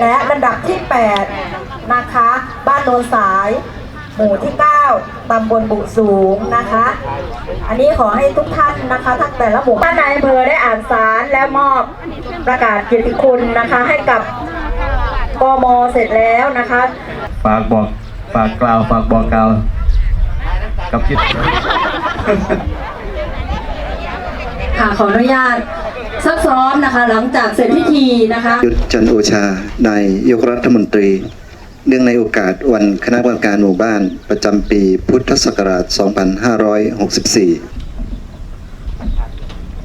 และลำดับที่ 8 นะคะ บ้านโนนสาย หมู่ที่ 9 ตำบลบุสูงนะคะ อันนี้ขอให้ทุกท่านนะคะทั้งแต่ละหมู่บ้านนายอำเภอได้อ่านสารและมอบประกาศเกียรติคุณนะคะให้กับกมเสร็จแล้วนะคะฝากบอกฝากกล่าวฝากบอกกล่าวกับคิดค่ะขออนุญาต ซักซ้อมนะคะ หลังจากเสร็จพิธีนะคะยุทธจันทร์โอชานายกรัฐมนตรี เนื่องในโอกาสวันคณะกรรมการหมู่บ้านประจำปีพุทธศักราช 2564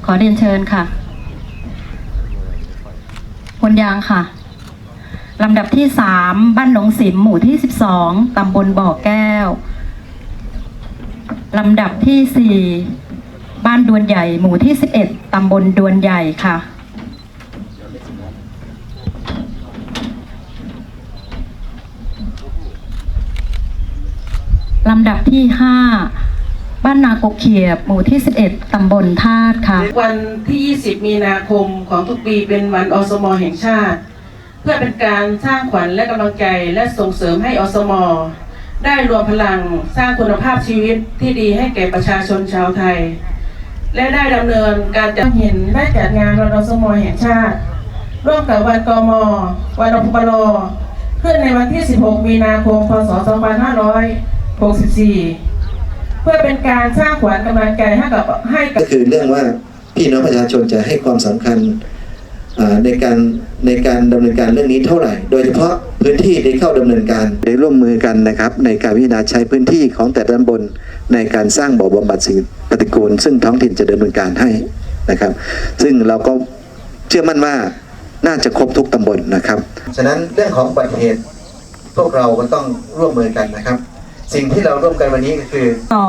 ขอเรียนเชิญค่ะคนยางค่ะลำดับที่สามบ้านหนองสิมหมู่ที่สิบสองตำบลบ่อแก้ว ลำดับที่สี่ บ้านดวนใหญ่หมู่ที่สิบเอ็ดตำบลดวนใหญ่ค่ะ ลำดับที่ห้าบ้านนากกเขียบ หมู่ที่สิบเอ็ดตำบลธาตุค่ะ วันที่ 20 มีนาคมของทุกปีเป็นวันอสมแห่งชาติ เพื่อเป็นการสร้างขวัญและกำลังใจและส่งเสริมให้อสมได้รวมพลังสร้างคุณภาพชีวิตที่ดีให้แก่ประชาชนชาวไทย และได้ดำเนินการจัดเห็นได้จัดงานวันอสมแห่งชาติ ร่วมกับวันกมวันอพปรขึ้นในวันที่ 16 มีนาคม พศ 2564 เพื่อเป็นการสร้างขวัญกำลังใจให้กับให้กับก็คือเรื่องว่าพี่น้องประชาชนจะให้ความสำคัญอ่าในการในการดำเนินการเรื่องนี้เท่าไหร่ โดยเฉพาะพื้นที่ที่เข้าดำเนินการได้ร่วมมือกันนะครับ ในการพิจารณาใช้พื้นที่ของแต่ละตำบล ในการสร้างบ่อบำบัดสิ่งปฏิกูล ซึ่งท้องถิ่นจะดำเนินการให้นะครับ ซึ่งเราก็เชื่อมั่นว่าน่าจะครบทุกตำบลนะครับ ฉะนั้นเรื่องของอุบัติเหตุพวกเราก็ต้องร่วมมือกันนะครับ สิ่งที่เราร่วมกันวันนี้ก็คือ ต่อ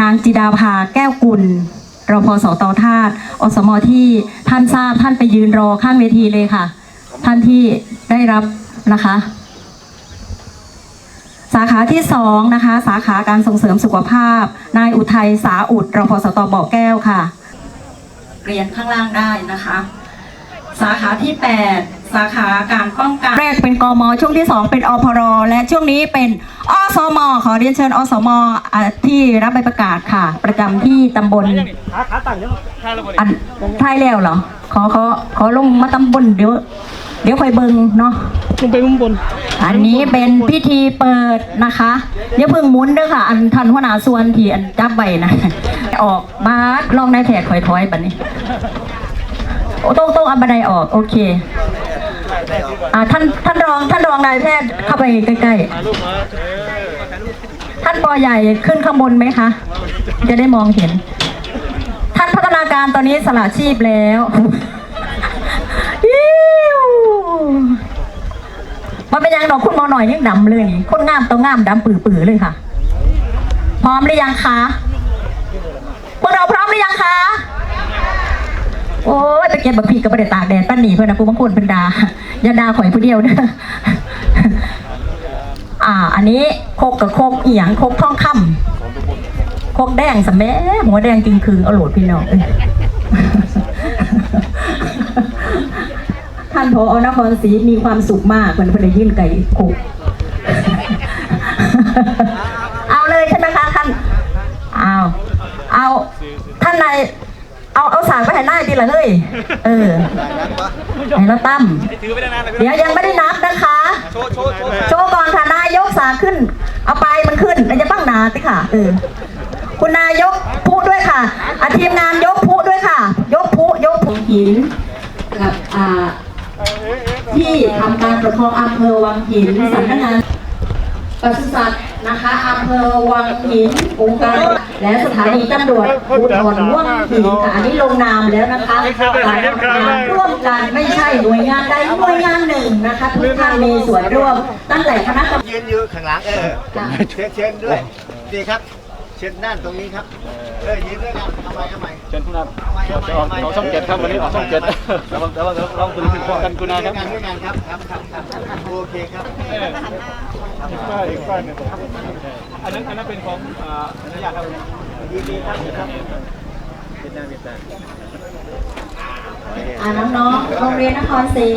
นางจิดาภาแก้วกุลรพสตธาตุอสมที่ท่านทราบท่านไปยืนรอข้างเวทีเลยค่ะ ท่านที่ได้รับนะคะสาขาที่สองนะคะสาขาการส่งเสริมสุขภาพ นายอุทัยสาอุดรพสตบ่อแก้วค่ะ เรียนข้างล่างได้นะคะ สาขาที่ 8 สาขาการป้องกันแรกเป็นกมช่วงที่ 2 เป็นอพรและช่วงนี้เป็นอสมขอเรียนเชิญอสมอ่าที่รับใบประกาศค่ะ ประจำที่ตำบลอันท้ายแล้วเหรอขอขอขอลงมาตำบลเดี๋ยว เดี๋ยวค่อยเบิงเนาะลงไปข้างบน อันนี้เป็นพิธีเปิดนะคะอย่าเพิ่งหมุนเด้อค่ะ อันทันหัวหน้าส่วนที่อันจับใบนะ ออกบาสลองในแถดถอยถอยๆบัดนี้ โอ้ต้องต้องเอาบันไดออก โอเคอ่าท่านท่านรองท่านรองนายแพทย์เข้าไปใกล้ๆ ท่านปอใหญ่ขึ้นข้างบนไหมคะ จะได้มองเห็น ท่านพัฒนาการตอนนี้สละชีพแล้ว อิ๊ว มันเป็นยังดอกคุณหมอหน่อยยังดำเลยนี่คนงามต้องงามดำปื่อๆเลยค่ะ พร้อมหรือยังคะพวกเราพร้อมหรือยังคะโอ้ยตะเกียบบักพีกับประเดตากแดดป้านหนีเพื่อนนะผู้บางคนเป็นดาอย่าดาข่อยผู้เดียวเด้ออ่า อันนี้โคกกับโคกเอียงโคกทองคำโคกแดงสะแมัหัวแดงจริงคืงเอาโหลดพี่น้องเอ้ย ท่านพออนครศรีมีความสุขมากเพื่อนเพื่อนได้ยื่นไก่โคกเอาเลยใช่ไหมคะท่านเอาเอาท่านนายเอาเอาสากไปให้หน้าดีละเฮ้ยเออให้เราตั้มเดี๋ยวยังไม่ได้นับนะคะโชว์ก่อนค่ะนายกสากขึ้น เอาไปมันขึ้นแล้วจะตั้งนาสิค่ะเออคุณนายกพูดด้วยค่ะอาทีมงานยกพูดด้วยค่ะ ยกพูยกผูหินกับอ่า ที่ทำการปกครองอำเภอวังหินสำนักงานปศุสัตว์นะคะอำเภอวังหินองค์การและสถานีตำรวจภูธรม่วงหินค่ะอันนี้ลงนามแล้วนะคะการทำงานร่วมกันไม่ใช่หน่วยงานใดหน่วยงานหนึ่งนะคะทุกท่านมีส่วนร่วม ตั้งแต่คณะกรรมยืนอยู่ข้างหลังเออการเชิญเชิญด้วยดีครับ เชิญด้านตรงนี้ครับ เออยืนด้วยกันเอาใหม่เอาใหม่เชิญคุณอาเอาใหม่เอาใหม่ออกออกช่องเจ็ดครับวันนี้ออกช่องเจ็ดระวังระวังระวังปืนถึงคอกันคุณอาครับด้วยกันด้วยกันครับครับครับครับโอเคครับอีกฝ่ายหนึ่งอันนั้นอันนั้นเป็นของอ่าอนุญาตครับยินดีครับครับอ่าน้องๆโรงเรียนนครศรี